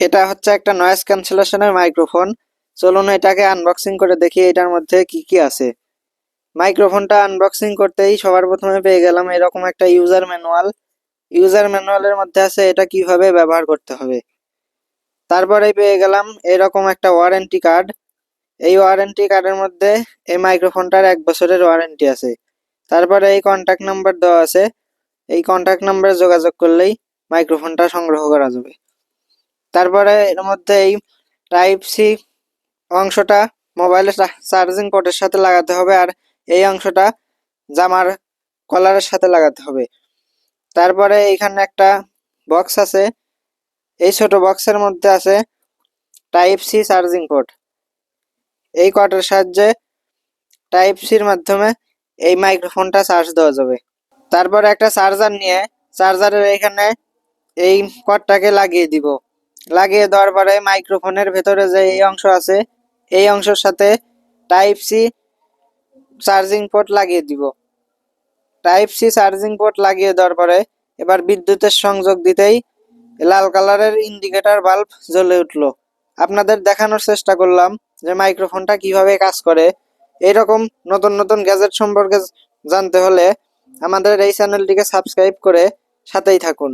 এটা হচ্ছে একটা নয়েজ ক্যান্সেলেশনের মাইক্রোফোন চলুন এটাকে আনবক্সিং করে দেখি এটার মধ্যে কি কি আছে। মাইক্রোফোনটা আনবক্সিং করতেই সবার প্রথমে পেয়ে গেলাম এরকম একটা ইউজার ম্যানুয়াল ইউজার ম্যানুয়ালের মধ্যে আছে এটা কীভাবে ব্যবহার করতে হবে। তারপরে পেয়ে গেলাম এরকম একটা ওয়ারেন্টি কার্ড এই ওয়ারেন্টি কার্ডের মধ্যে এই মাইক্রোফোনটার এক বছরের ওয়ারেন্টি আছে। তারপরে এই কন্ট্যাক্ট নাম্বার দেওয়া আছে। এই কন্ট্যাক্ট নাম্বারে যোগাযোগ করলেই মাইক্রোফোনটা সংগ্রহ করা যাবে। তারপরে এর মধ্যে এই টাইপ সি অংশটা মোবাইলের চার্জিং পোর্টের সাথে লাগাতে হবে আর এই অংশটা জামার কলারের সাথে লাগাতে হবে। তারপরে এইখানে একটা বক্স আছে। এই ছোট বক্সের মধ্যে আছে টাইপ সি চার্জিং পোর্ট এই কটের সাহায্যে টাইপ সির মাধ্যমে এই মাইক্রোফোনটা চার্জ দেওয়া যাবে। তারপরে একটা চার্জার নিয়ে চার্জারের এখানে এই কটটাকে লাগিয়ে দিব। লাগিয়ে দেওয়ার পরে মাইক্রোফোনের ভেতরে যে এই অংশ আছে, এই অংশের সাথে টাইপ সি চার্জিং পোর্ট লাগিয়ে দিব। টাইপ সি চার্জিং পোর্ট লাগিয়ে দেওয়ার পরে এবার বিদ্যুতের সংযোগ দিতেই লাল কালারের ইন্ডিকেটর বাল্ব জ্বলে উঠল। আপনাদের দেখানোর চেষ্টা করলাম যে মাইক্রোফোনটা কীভাবে কাজ করে। এরকম নতুন নতুন গ্যাজেট সম্পর্কে জানতে হলে আমাদের এই চ্যানেলটিকে সাবস্ক্রাইব করে সাথেই থাকুন।